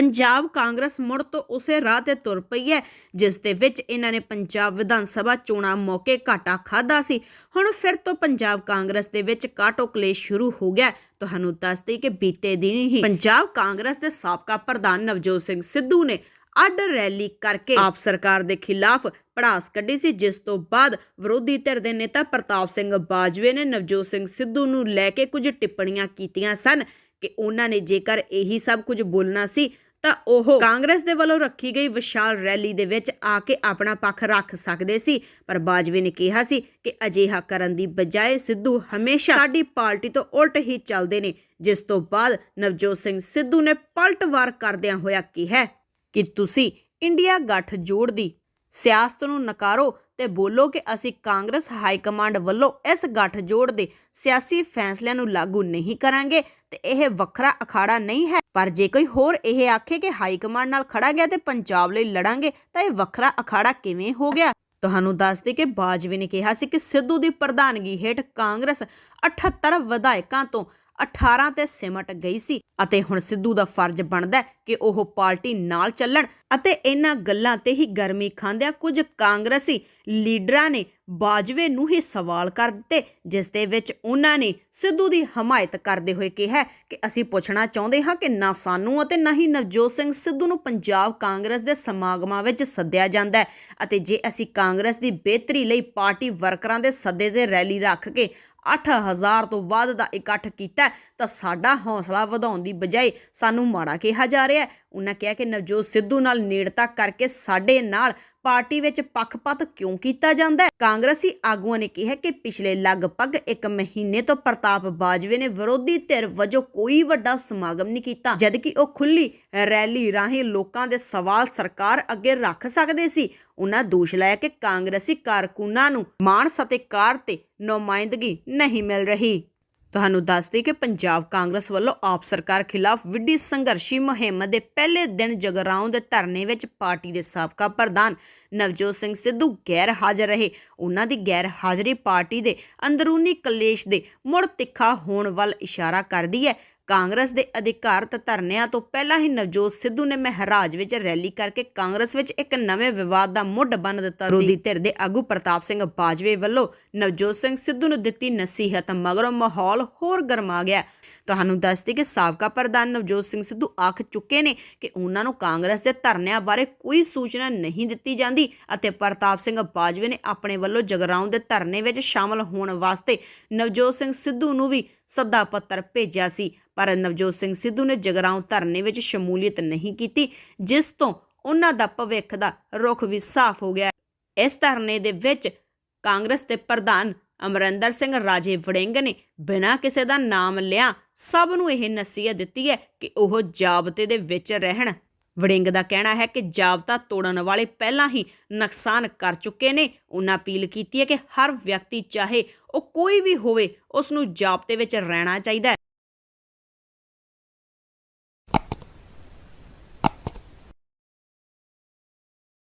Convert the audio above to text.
ਪੰਜਾਬ ਕਾਂਗਰਸ ਮੁੜ ਤੋਂ ਉਸੇ ਰਾਹ ਤੇ ਤੁਰ ਪਈ ਹੈ, ਜਿਸ ਦੇ ਵਿੱਚ ਇਹਨਾਂ ਨੇ ਪੰਜਾਬ ਵਿਧਾਨ ਸਭਾ ਚੋਣਾਂ ਮੌਕੇ ਘਾਟਾ ਖਾਦਾ ਸੀ। ਹੁਣ ਫਿਰ ਤੋਂ ਪੰਜਾਬ ਕਾਂਗਰਸ ਦੇ ਵਿੱਚ ਕਾਟੋ ਕਲੇਸ਼ ਸ਼ੁਰੂ ਹੋ ਗਿਆ ਤੁਹਾਨੂੰ ਦੱਸ ਕਿ ਬੀਤੇ ਦਿਨ ਹੀ ਪੰਜਾਬ ਕਾਂਗਰਸ ਦੇ ਸਾਬਕਾ ਪ੍ਰਧਾਨ ਨਵਜੋਤ ਸਿੰਘ ਸਿੱਧੂ ਨੇ ਅੱਡ ਰੈਲੀ ਕਰਕੇ ਆਪ ਸਰਕਾਰ ਦੇ ਖਿਲਾਫ ਪੜਾਸ ਕੱਢੀ ਸੀ, ਜਿਸ ਤੋਂ ਬਾਅਦ ਵਿਰੋਧੀ ਧਿਰ ਦੇ ਨੇਤਾ ਪ੍ਰਤਾਪ ਸਿੰਘ ਬਾਜਵੇ ਨੇ ਨਵਜੋਤ ਸਿੰਘ ਸਿੱਧੂ ਨੂੰ ਲੈ ਕੇ ਕੁਝ ਟਿੱਪਣੀਆਂ ਕੀਤੀਆਂ ਸਨ ਕਿ ਉਹਨਾਂ ਨੇ ਜੇਕਰ ਇਹੀ ਸਭ ਕੁਝ ਬੋਲਣਾ ਸੀ ਤਾਂ ਉਹ ਕਾਂਗਰਸ ਦੇ ਵੱਲੋਂ ਰੱਖੀ ਗਈ ਵਿਸ਼ਾਲ ਰੈਲੀ ਦੇ ਵਿੱਚ ਆ ਕੇ ਆਪਣਾ ਪੱਖ ਰੱਖ ਸਕਦੇ ਸੀ। ਪਰ ਬਾਜਵੇ ਨੇ ਕਿਹਾ ਸੀ ਕਿ ਅਜਿਹਾ ਕਰਨ ਦੀ ਬਜਾਏ ਸਿੱਧੂ ਹਮੇਸ਼ਾ ਸਾਡੀ ਪਾਰਟੀ ਤੋਂ ਉਲਟ ਹੀ ਚੱਲਦੇ ਨੇ, ਜਿਸ ਤੋਂ ਬਾਅਦ ਨਵਜੋਤ ਸਿੰਘ ਸਿੱਧੂ ਨੇ ਪਲਟਵਾਰ ਕਰਦਿਆਂ ਹੋਇਆ ਕਿਹਾ ਕਿ ਤੁਸੀਂ ਇੰਡੀਆ ਗੱਠ ਜੋੜ ਦੀ ਸਿਆਸਤ ਨੂੰ ਨਕਾਰੋ ਤੇ ਬੋਲੋ ਕਿ ਅਸੀਂ ਕਾਂਗਰਸ ਹਾਈ ਕਮਾਂਡ ਵੱਲੋਂ ਇਸ ਗੱਠ ਦੇ ਸਿਆਸੀ ਫੈਸਲਿਆਂ ਨੂੰ ਲਾਗੂ ਨਹੀਂ ਕਰਾਂਗੇ ਤੇ ਇਹ ਵੱਖਰਾ ਅਖਾੜਾ ਨਹੀਂ ਹੈ। ਪਰ ਜੇ ਕੋਈ ਹੋਰ ਇਹ ਆਖੇ ਕਿ ਹਾਈ ਕਮਾਂਡ ਨਾਲ ਖੜਾ ਗਿਆ ਤੇ ਪੰਜਾਬ ਲਈ ਲੜਾਂਗੇ, ਤਾਂ ਇਹ ਵੱਖਰਾ ਅਖਾੜਾ ਕਿਵੇਂ ਹੋ ਗਿਆ? ਤੁਹਾਨੂੰ ਦੱਸ ਦੇ ਕਿ ਬਾਜਵੇ ਨੇ ਕਿਹਾ ਸੀ ਕਿ ਸਿੱਧੂ ਦੀ ਪ੍ਰਧਾਨਗੀ ਹੇਠ ਕਾਂਗਰਸ 78 ਵਿਧਾਇਕਾਂ ਤੋਂ 18 ਤੇ ਸਿਮਟ ਗਈ ਸੀ ਅਤੇ ਹੁਣ ਸਿੱਧੂ ਦਾ ਫਰਜ਼ ਬਣਦਾ ਕਿ ਉਹ ਪਾਰਟੀ ਨਾਲ ਚੱਲਣ ਅਤੇ ਇਹਨਾਂ ਗੱਲਾਂ ਤੇ ਹੀ ਗਰਮੀ ਖਾਂਦਿਆਂ ਕੁਝ ਕਾਂਗਰਸੀ ਲੀਡਰਾਂ ਨੇ ਬਾਜਵੇ ਨੂੰ ਹੀ ਸਵਾਲ ਕਰ ਦਿੱਤੇ, ਜਿਸ ਦੇ ਵਿੱਚ ਉਹਨਾਂ ਨੇ ਸਿੱਧੂ ਦੀ ਹਮਾਇਤ ਕਰਦੇ ਹੋਏ ਕਿਹਾ ਕਿ ਅਸੀਂ ਪੁੱਛਣਾ ਚਾਹੁੰਦੇ ਹਾਂ ਕਿ ਨਾ ਸਾਨੂੰ ਅਤੇ ਨਾ ਹੀ ਨਵਜੋਤ ਸਿੰਘ ਸਿੱਧੂ ਨੂੰ ਪੰਜਾਬ ਕਾਂਗਰਸ ਦੇ ਸਮਾਗਮਾਂ ਵਿੱਚ ਸੱਦਿਆ ਜਾਂਦਾ ਹੈ ਅਤੇ ਜੇ ਅਸੀਂ ਕਾਂਗਰਸ ਦੀ ਬਿਹਤਰੀ ਲਈ ਪਾਰਟੀ ਵਰਕਰਾਂ ਦੇ ਸੱਦੇ ਤੇ ਰੈਲੀ ਰੱਖ ਕੇ 8000 ਤੋਂ ਵੱਧ ਦਾ ਇਕੱਠ ਕੀਤਾ ਤਾਂ ਸਾਡਾ ਹੌਸਲਾ ਵਧਾਉਣ ਦੀ ਬਜਾਏ ਸਾਨੂੰ ਮਾੜਾ ਕਿਹਾ ਜਾ ਰਿਹਾ ਹੈ। ਉਹਨਾਂ ਕਿਹਾ ਕਿ ਨਵਜੋਤ ਸਿੱਧੂ ਨਾਲ ਨੇੜਤਾ ਕਰਕੇ ਸਾਡੇ ਨਾਲ ਪਾਰਟੀ ਵਿੱਚ ਪੱਖਪਾਤ ਕਿਉਂ ਕੀਤਾ ਜਾਂਦਾ ਹੈ? ਕਾਂਗਰਸੀ ਆਗੂਆਂ ਨੇ ਕਿਹਾ ਕਿ ਪਿਛਲੇ ਲਗਭਗ 1 ਮਹੀਨੇ ਤੋਂ ਪ੍ਰਤਾਪ ਬਾਜਵੇ ਨੇ ਵਿਰੋਧੀ ਧਿਰ ਵਜੋਂ ਕੋਈ ਵੱਡਾ ਸਮਾਗਮ ਨਹੀਂ ਕੀਤਾ, ਜਦਕਿ ਉਹ ਖੁੱਲੀ ਰੈਲੀ ਰਾਹੀਂ ਲੋਕਾਂ ਦੇ ਸਵਾਲ ਸਰਕਾਰ ਅੱਗੇ ਰੱਖ ਸਕਦੇ ਸੀ। ਉਹਨਾਂ ਦੋਸ਼ ਲਾਇਆ ਕਿ ਕਾਂਗਰਸੀ ਕਾਰਕੁਨਾਂ ਨੂੰ ਮਾਣ ਸਤਿਕਾਰ ਤੇ ਨੁਮਾਇੰਦਗੀ ਨਹੀਂ ਮਿਲ ਰਹੀ। ਤੁਹਾਨੂੰ ਦੱਸ ਦਈਏ ਕਿ ਪੰਜਾਬ ਕਾਂਗਰਸ ਵੱਲੋਂ ਆਪ ਸਰਕਾਰ ਖਿਲਾਫ ਵਿੱਢੀ ਸੰਘਰਸ਼ੀ ਮੁਹਿੰਮ ਦੇ ਪਹਿਲੇ ਦਿਨ ਜਗਰਾਉਂ ਦੇ ਧਰਨੇ ਵਿੱਚ ਪਾਰਟੀ ਦੇ ਸਾਬਕਾ ਪ੍ਰਧਾਨ ਨਵਜੋਤ ਸਿੰਘ ਸਿੱਧੂ ਗੈਰ ਹਾਜ਼ਰ ਰਹੇ। ਉਹਨਾਂ ਦੀ ਗੈਰ ਹਾਜ਼ਰੀ ਪਾਰਟੀ ਦੇ ਅੰਦਰੂਨੀ ਕਲੇਸ਼ ਦੇ ਮੁੜ ਤਿੱਖਾ ਹੋਣ ਵੱਲ ਇਸ਼ਾਰਾ ਕਰਦੀ ਹੈ। ਕਾਂਗਰਸ ਦੇ ਅਧਿਕਾਰਤ ਧਰਨਿਆਂ ਤੋਂ ਪਹਿਲਾਂ ਹੀ ਨਵਜੋਤ ਸਿੱਧੂ ਨੇ ਮਹਾਰਾਜ ਵਿੱਚ ਰੈਲੀ ਕਰਕੇ ਕਾਂਗਰਸ ਵਿੱਚ ਇੱਕ ਨਵੇਂ ਵਿਵਾਦ ਦਾ ਮੁੱਢ ਬੰਨ ਦਿੱਤਾ ਸੀ। ਵਿਰੋਧੀ ਧਿਰ ਦੇ ਆਗੂ ਪ੍ਰਤਾਪ ਸਿੰਘ ਬਾਜਵੇ ਵੱਲੋਂ ਨਵਜੋਤ ਸਿੰਘ ਸਿੱਧੂ ਨੂੰ ਦਿੱਤੀ ਨਸੀਹਤ ਮਗਰੋਂ ਮਾਹੌਲ ਹੋਰ ਗਰਮਾ ਗਿਆ। ਤੁਹਾਨੂੰ ਦੱਸਦੀ ਕਿ ਸਾਬਕਾ ਪ੍ਰਧਾਨ ਨਵਜੋਤ ਸਿੰਘ ਸਿੱਧੂ ਆਖ ਚੁੱਕੇ ਨੇ ਕਿ ਉਹਨਾਂ ਨੂੰ ਕਾਂਗਰਸ ਦੇ ਧਰਨਿਆਂ ਬਾਰੇ ਕੋਈ ਸੂਚਨਾ ਨਹੀਂ ਦਿੱਤੀ ਜਾਂਦੀ ਅਤੇ ਪ੍ਰਤਾਪ ਸਿੰਘ ਬਾਜਵੇ ਨੇ ਆਪਣੇ ਵੱਲੋਂ ਜਗਰਾਉਂ ਦੇ ਧਰਨੇ ਵਿੱਚ ਸ਼ਾਮਲ ਹੋਣ ਵਾਸਤੇ ਨਵਜੋਤ ਸਿੰਘ ਸਿੱਧੂ ਨੂੰ ਵੀ ਸੱਦਾ ਪੱਤਰ ਭੇਜਿਆ ਸੀ। ਪਰ ਨਵਜੋਤ ਸਿੰਘ ਸਿੱਧੂ ਨੇ ਜਗਰਾਉਂ ਧਰਨੇ ਵਿੱਚ ਸ਼ਮੂਲੀਅਤ ਨਹੀਂ ਕੀਤੀ, ਜਿਸ ਤੋਂ ਉਹਨਾਂ ਦਾ ਭਵਿੱਖ ਦਾ ਰੁਖ ਵੀ ਸਾਫ਼ ਹੋ ਗਿਆ। ਇਸ ਧਰਨੇ ਦੇ ਵਿੱਚ ਕਾਂਗਰਸ ਦੇ ਪ੍ਰਧਾਨ ਅਮਰਿੰਦਰ ਸਿੰਘ ਰਾਜੇ ਵੜਿੰਗ ਨੇ ਬਿਨਾਂ ਕਿਸੇ ਦਾ ਨਾਮ ਲਿਆ ਸਭ ਨੂੰ ਇਹ ਨਸੀਹਤ ਦਿੱਤੀ ਹੈ ਕਿ ਉਹ ਜਾਬਤੇ ਦੇ ਵਿੱਚ ਰਹਿਣ। ਵੜਿੰਗ ਦਾ ਕਹਿਣਾ ਹੈ ਕਿ ਜਾਬਤਾ ਤੋੜਨ ਵਾਲੇ ਪਹਿਲਾਂ ਹੀ ਨੁਕਸਾਨ ਕਰ ਚੁੱਕੇ ਨੇ। ਉਹਨਾਂ ਅਪੀਲ ਕੀਤੀ ਹੈ ਕਿ ਹਰ ਵਿਅਕਤੀ ਚਾਹੇ ਉਹ ਕੋਈ ਵੀ ਹੋਵੇ, ਉਸ ਨੂੰ ਜਾਬਤੇ ਵਿੱਚ ਰਹਿਣਾ ਚਾਹੀਦਾ ਹੈ।